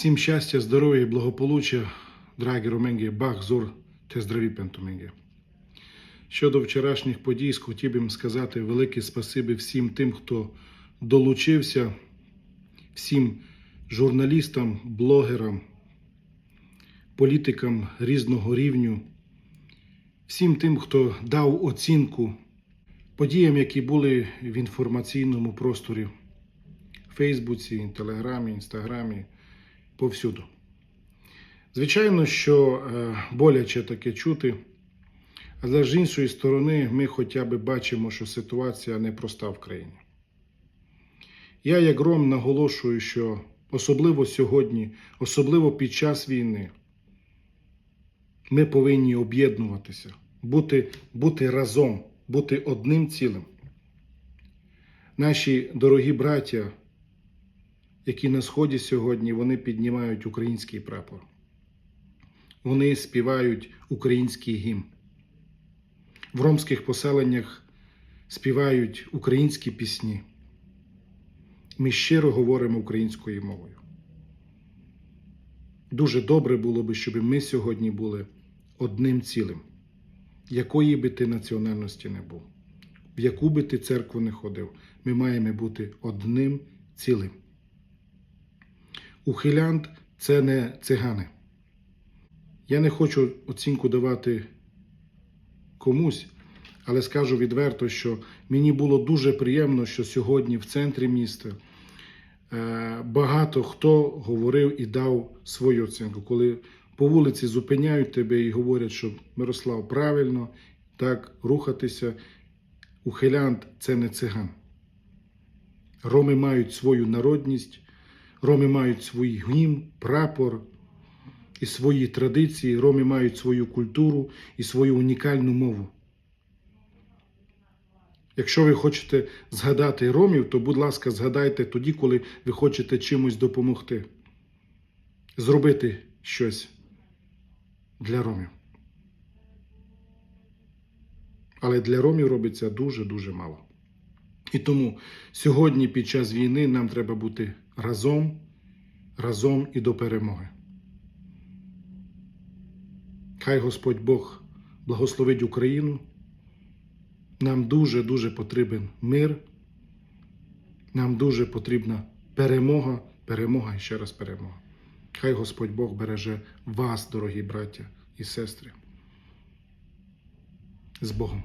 Всім щастя, здоров'я і благополуччя, драгі роменги, бах, зор та здраві пентоменги. Щодо вчорашніх подій, хотів би сказати велике спасибі всім тим, хто долучився, всім журналістам, блогерам, політикам різного рівню, всім тим, хто дав оцінку подіям, які були в інформаційному просторі, в Фейсбуці, Телеграмі, Інстаграмі, повсюду. Звичайно, що е, боляче таке чути, але з іншої сторони, ми хоча б бачимо, що ситуація непроста в країні. Я, як гром, наголошую, що особливо сьогодні, особливо під час війни, ми повинні об'єднуватися, бути, бути разом, бути одним цілим. Наші дорогі браття, які на сході сьогодні, вони піднімають український прапор. Вони співають український гімн. В ромських поселеннях співають українські пісні. Ми щиро говоримо українською мовою. Дуже добре було би, щоб ми сьогодні були одним цілим, якої би ти національності не був, в яку би ти церкву не ходив, ми маємо бути одним цілим. Ухилянт це не цигани. Я не хочу оцінку давати комусь, але скажу відверто, що мені було дуже приємно, що сьогодні в центрі міста е, багато хто говорив і дав свою оцінку. Коли по вулиці зупиняють тебе і говорять, що Мирослав правильно так рухатися, ухилянт це не циган. Роми мають свою народність, роми мають свій гімн, прапор і свої традиції, роми мають свою культуру і свою унікальну мову. Якщо ви хочете згадати ромів, то, будь ласка, згадайте тоді, коли ви хочете чимось допомогти, зробити щось для ромів. Але для ромів робиться дуже-дуже мало. І тому сьогодні, під час війни, нам треба бути разом, разом і до перемоги. Хай Господь Бог благословить Україну. Нам дуже-дуже потрібен мир. Нам дуже потрібна перемога, перемога і ще раз перемога. Хай Господь Бог береже вас, дорогі браття і сестри. З Богом.